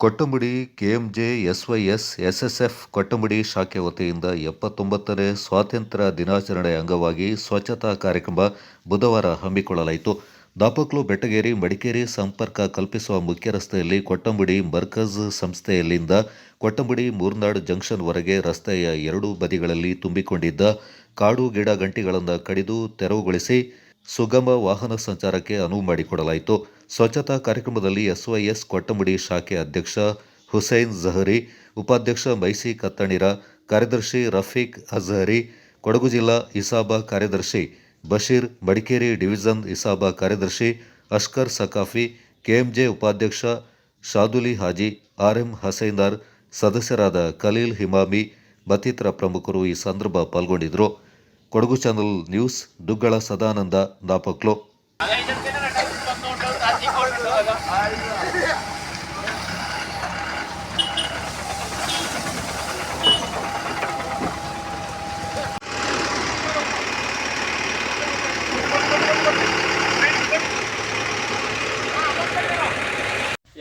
ಕೊಟ್ಟಂಬಡಿ ಕೆಎಂಜೆ SYS SSF ಕೊಟ್ಟಂಬುಡಿ ಶಾಖೆ ವತಿಯಿಂದ ಎಪ್ಪತ್ತೊಂಬತ್ತನೇ ಸ್ವಾತಂತ್ರ್ಯ ದಿನಾಚರಣೆ ಅಂಗವಾಗಿ ಸ್ವಚ್ಛತಾ ಕಾರ್ಯಕ್ರಮ ಬುಧವಾರ ಹಮ್ಮಿಕೊಳ್ಳಲಾಯಿತು. ದಾಪಕ್ಲು, ಬೆಟ್ಟಗೇರಿ, ಮಡಿಕೇರಿ ಸಂಪರ್ಕ ಕಲ್ಪಿಸುವ ಮುಖ್ಯ ರಸ್ತೆಯಲ್ಲಿ ಕೊಟ್ಟಂಬುಡಿ ಮರ್ಕಜ್ ಸಂಸ್ಥೆಯಲ್ಲಿಂದ ಕೊಟ್ಟಂಬುಡಿ ಮೂರ್ನಾಡ್ ಜಂಕ್ಷನ್ವರೆಗೆ ರಸ್ತೆಯ ಎರಡೂ ಬದಿಗಳಲ್ಲಿ ತುಂಬಿಕೊಂಡಿದ್ದ ಕಾಡು ಗಿಡ ಗಂಟಿಗಳನ್ನು ಕಡಿದು ತೆರವುಗೊಳಿಸಿ ಸುಗಮ ವಾಹನ ಸಂಚಾರಕ್ಕೆ ಅನುವು ಮಾಡಿಕೊಡಲಾಯಿತು. ಸ್ವಚ್ಛತಾ ಕಾರ್ಯಕ್ರಮದಲ್ಲಿ ಎಸ್ವೈಎಸ್ ಕೊಟ್ಟಮುಡಿ ಶಾಖೆ ಅಧ್ಯಕ್ಷ ಹುಸೈನ್ ಜಹರಿ, ಉಪಾಧ್ಯಕ್ಷ ಮೈಸಿ ಕತ್ತಣಿರ, ಕಾರ್ಯದರ್ಶಿ ರಫೀಕ್ ಅಜಹರಿ, ಕೊಡಗು ಜಿಲ್ಲಾ ಇಸಾಬಾ ಕಾರ್ಯದರ್ಶಿ ಬಶೀರ್, ಮಡಿಕೇರಿ ಡಿವಿಷನ್ ಇಸಾಬಾ ಕಾರ್ಯದರ್ಶಿ ಅಷ್ಕರ್ ಸಕಾಫಿ ಕೆಎಂಜೆ ಉಪಾಧ್ಯಕ್ಷ ಶಾದುಲಿ ಹಾಜಿ, ಆರ್ಎಂ ಹಸೈನಾರ್ ಸದಸ್ಯರಾದ ಖಲೀಲ್ ಹಿಮಾಮಿ, ಮತ್ತಿತರ ಪ್ರಮುಖರು ಈ ಸಂದರ್ಭ ಪಾಲ್ಗೊಂಡಿದ್ದರು. ಕೊಡಗು ಚಾನಲ್ ನ್ಯೂಸ್, ದುಗ್ಗಳ ಸದಾನಂದ ದಾಪಕ್ಲೋ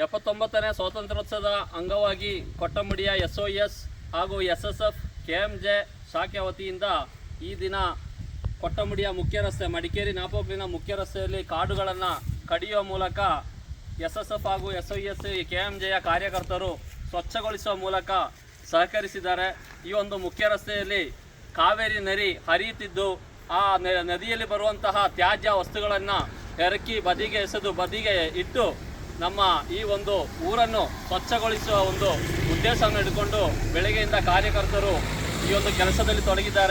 ಎಪ್ಪತ್ತೊಂಬತ್ತನೇ ಸ್ವಾತಂತ್ರ್ಯೋತ್ಸವದ ಅಂಗವಾಗಿ ಕೊಟ್ಟಂಬಡಿಯ ಎಸ್ ಒ ಎಸ್ ಹಾಗೂ ಎಸ್ ಎಸ್ ಶಾಖೆ ವತಿಯಿಂದ ಈ ದಿನ ಕೊಟ್ಟಮುಡಿಯ ಮುಖ್ಯ ರಸ್ತೆ, ಮಡಿಕೇರಿ, ನಾಪೋಕ್ಲಿನ ಮುಖ್ಯ ರಸ್ತೆಯಲ್ಲಿ ಕಾಡುಗಳನ್ನು ಕಡಿಯುವ ಮೂಲಕ ಎಸ್ ಎಸ್ ಎಫ್ ಹಾಗೂ S I S K M ಜೆಯ ಕಾರ್ಯಕರ್ತರು ಸ್ವಚ್ಛಗೊಳಿಸುವ ಮೂಲಕ ಸಹಕರಿಸಿದ್ದಾರೆ. ಈ ಒಂದು ಮುಖ್ಯ ರಸ್ತೆಯಲ್ಲಿ ಕಾವೇರಿ ನದಿ ಹರಿಯುತ್ತಿದ್ದು, ಆ ನದಿಯಲ್ಲಿ ಬರುವಂತಹ ತ್ಯಾಜ್ಯ ವಸ್ತುಗಳನ್ನು ಎರಕಿ ಬದಿಗೆ ಎಸೆದು ಬದಿಗೆ ಇಟ್ಟು ನಮ್ಮ ಈ ಒಂದು ಊರನ್ನು ಸ್ವಚ್ಛಗೊಳಿಸುವ ಒಂದು ಉದ್ದೇಶವನ್ನು ಇಟ್ಕೊಂಡು ಬೆಳಗ್ಗೆಯಿಂದ ಕಾರ್ಯಕರ್ತರು ಈ ಒಂದು ಕೆಲಸದಲ್ಲಿ ತೊಡಗಿದ್ದಾರೆ.